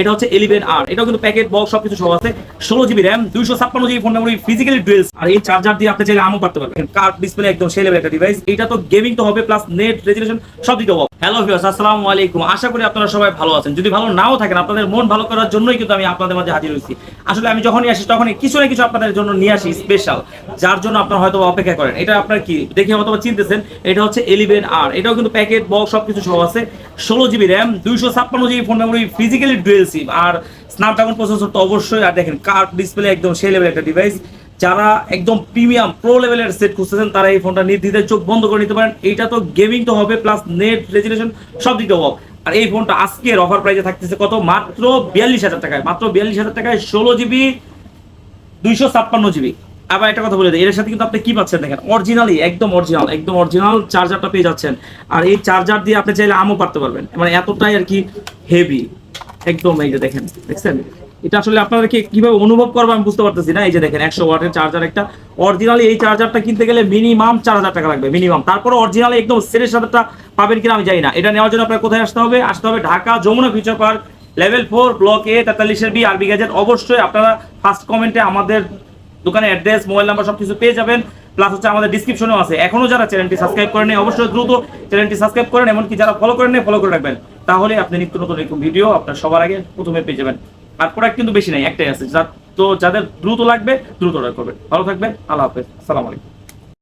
এটা হচ্ছে ইলেভেন আর এটাও কিন্তু প্যাকেট বক্স সবকিছু সব আছে। ষোলো জিবি র্যাম দুইশো ছাপ্পান্ন GB phone memory physically duals আর এই চার্জার দিয়ে আপনি চাইলে আমও পারতে পারবেন। কার ডিসপ্লে একদম সেই লেভেল একটা ডিভাইস এটা তো গেমিং তো হবে প্লাস নেট রেজুলেশন সব দিকে হবে। হ্যালো ভিউয়ার্স আসসালামু আলাইকুম। আশা করি আপনারা সবাই ভালো আছেন। যদি ভালো নাও থাকেন, আপনাদের মন ভালো করার জন্যই কিন্তু আমি আপনাদের মাঝে হাজির হয়েছি। আসলে আমি যখনই আসি, তখনই কিছু না কিছু আপনাদের জন্য নিয়ে আসি স্পেশাল যার জন্য আপনারা হয়তো অপেক্ষা করেন। এটা আপনার কি, দেখে হয়তো চিনতেছেন, এটা হচ্ছে এলিভেন আর এটাও কিন্তু প্যাকেট বক্স সবকিছু সব আছে। ষোলো জিবি র্যাম দুইশো ছাপ্পান্ন GB phone memory physically dual SIM আর স্ন্যাপড্রাগন প্রসেসর তো অবশ্যই, আর দেখেন কার্ভ ডিসপ্লে একদম সেই লেভেল একটা ডিভাইস যারা একদম প্রিমিয়াম প্রো লেভেলের সেট খুঁজতেছেন, তারা এই ফোনটা নির্দ্বিধায় চোখ বন্ধ করে নিতে পারেন। এইটা তো গেমিং তো হবে প্লাস নেট রেজুলেশন সব দিক দিয়ে আর এই ফোনটা আজকের অফার প্রাইসে থাকতেছে কত? মাত্র বিয়াল্লিশ হাজার টাকায়, মাত্র বিয়াল্লিশ হাজার টাকায় ষোলো জিবি দুইশো ছাপ্পান্ন জিবি আবার একটা কথা বলে দিই, এর সাথে কিন্তু আপনি কি পাচ্ছেন দেখেন? অরিজিনালি একদম অরিজিনাল একদম অরিজিনাল চার্জারটা পেয়ে যাচ্ছেন। আর এই চার্জার দিয়ে আপনি চাইলে আমও পারতে পারবেন। মানে এতটাই আর কি হেভি একদম, এই যে দেখেন, দেখছেন? এটা আসলে আপনাদেরকে কীভাবে অনুভব করব আমি বুঝতে পারতেছি না। এই যে দেখেন, একশো ওয়াটের চার্জার একটা। অরিজিনালি এই চার্জারটা কিনতে গেলে মিনিমাম চার হাজার টাকা লাগবে মিনিমাম তারপরে অরিজিনালি একদম সেরের সাথেটা পাবেন কিনা আমি জানি না। এটা নেওয়ার জন্য আপনার কোথায় আসতে হবে? আসতে হবে Dhaka Jamuna future park level four block A তেতাল্লিশের B RB gadget অবশ্যই আপনারা ফার্স্ট কমেন্টে আমাদের দোকানের অ্যাড্রেস মোবাইল নাম্বার সবকিছু পেয়ে যাবেন। প্লাস হচ্ছে আমাদের ডিসক্রিপশনেও আছে। এখনও যারা চ্যানেলটি সাবস্ক্রাইব করেন অবশ্যই দ্রুত চ্যানেলটি সাবস্ক্রাইব করেন। এমনকি যারা ফলো করেন ফলো করে রাখবেন। তাহলে আপনি নিত্য নতুন এরকম ভিডিও আপনার সবার আগে প্রথমে পেয়ে যাবেন। আর প্রোডাক্ট কিন্তু বেশি নাই, একটাই আছে। যা তো যাদের দ্রুত লাগবে, দ্রুত অর্ডার করবেন। ভালো থাকবেন, আল্লাহ হাফেজ। সালাম আলাইকুম।